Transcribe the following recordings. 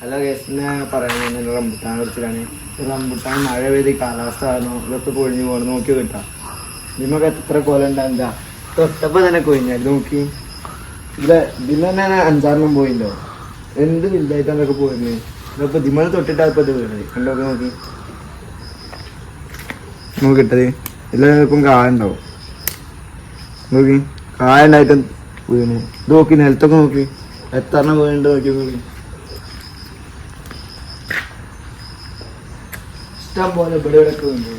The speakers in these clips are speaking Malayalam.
ഹലോ ഗസ്റ്റിനെ പറയുന്നത് റംബുട്ടാനെ കുറിച്ചിട്ടാണ്. റംബുട്ടാൻ മഴ പെയ്ത് കാലാവസ്ഥ കാരണം ഇതൊക്കെ കൊഴിഞ്ഞു പോകണം നോക്കി കിട്ടാം. ഇതിമൊക്കെ എത്ര കൊല ഉണ്ടാവില്ല തൊട്ടപ്പോൾ തന്നെ കൊഴിഞ്ഞായിരുന്നു നോക്കി. ഇതെ ഇതിന് തന്നെ അഞ്ചാറിനും പോയില്ലോ എന്ത് വലുതായിട്ടാണ് ഇതൊക്കെ പോയിരുന്നത് ഇതിപ്പോൾ ദിമണ് തൊട്ടിട്ടാണ് ഇപ്പോൾ ഇത് വീണത്. കണ്ടോ നോക്കി. നമുക്ക് കിട്ടത് ഇതിലിപ്പം ഇപ്പം ഉണ്ടാവും നോക്കി. കായ ഉണ്ടായിട്ട് വീണ്. ഇത് നോക്കി നിലത്തൊക്കെ നോക്കി. എത്ര വീണിട്ട് നോക്കി നോക്കി ഇഷ്ടം പോലെ ഇവിടെ ഇവിടെ ഒക്കെ വീണു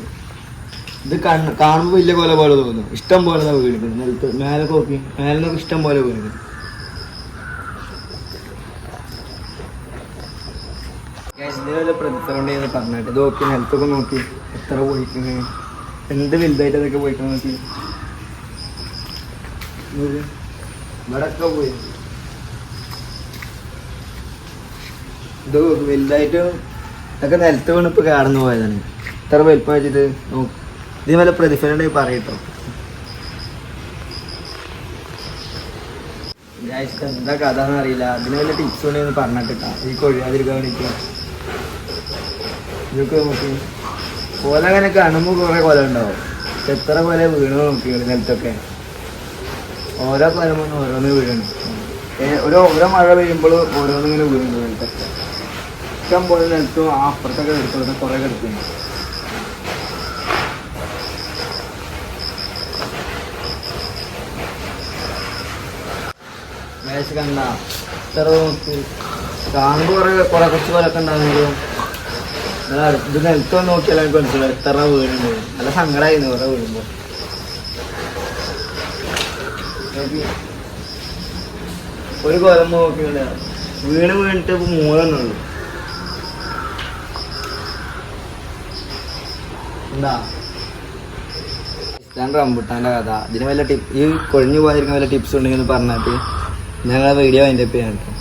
ഇത് കണ്ണ് കാണുമ്പോൾ വലിയ കൊല പോലെ തോന്നുന്നു ഇഷ്ടം പോലെ വീണിട്ട് നിലത്ത് മേലെ നോക്കി. മേലെ നോക്കി ഇഷ്ടം പോലെ വീണിക്കുന്നു ഇതിനുള്ള പ്രതിഫലം എന്ന് പറഞ്ഞിട്ട് ഇത് നോക്കി നിലത്തൊക്കെ നോക്കി. എത്ര പോയിക്കുന്നു എന്ത് വലുതായിട്ട് അതൊക്കെ പോയിട്ട് നോക്കി. ഇവിടൊക്കെ പോയി. ഇത് വലുതായിട്ട് ഇതൊക്കെ നിലത്ത് വീണ് ഇപ്പൊ കാടന്നു പോയതാണ്. ഇത്ര വലിപ്പം വെച്ചിട്ട് ഇതിന് വല്ല പ്രതിഫലം ഉണ്ടെങ്കിൽ പറയട്ടോ എന്താ കഥ എന്നറിയില്ല അതിന് വല്ല ടിപ്സ് ഉണ്ടെന്ന് പറഞ്ഞിട്ടാ ഈ കൊഴിയാതിരിക്കാൻ വേണ്ടിട്ട്. ഇതൊക്കെ നോക്കി. കൊല അങ്ങനെ കാണുമ്പോൾ കുറേ കൊല ഉണ്ടാവും. എത്ര കൊല വീണു നോക്കി നിലത്തൊക്കെ ഓരോ കൊലമൊന്നും ഓരോന്ന് വീഴണം ഓരോ ഓരോ മഴ പെയ്യുമ്പോൾ ഓരോന്നിങ്ങനെ വീഴുന്നു നിലത്തൊക്കെ ഇഷ്ടം പോലെ എടുത്തു. ആ അപ്പുറത്തൊക്കെ എടുത്തോട്ട് കുറേ കിടക്കുന്നു മേശ കണ്ട. ഇത്ര കാണുമ്പോൾ കുറേ കുറേ കുറച്ച് പോലൊക്കെ ഉണ്ടാകുമെങ്കിലും ഇത് നിലത്ത് നോക്കിയാൽ എനിക്ക് എത്ര നല്ല സങ്കടമായിരുന്നു കുറേ വീഴുമ്പോൾ. ഒരു കൊലം നോക്കിയില്ല. വീണ് വീണിട്ട് ഇപ്പൊ ഇഷ്ടം റംബുട്ടാന്റെ കഥ. ഇതിന് വല്ല ടിപ്പ് ഈ കൊഴിഞ്ഞു പോയിരിക്കുന്ന വല്ല ടിപ്സ് ഉണ്ടെങ്കിൽ പറഞ്ഞിട്ട് ഞങ്ങളെ വീഡിയോ അതിന്റെ ചെയ്യാൻ കേട്ടോ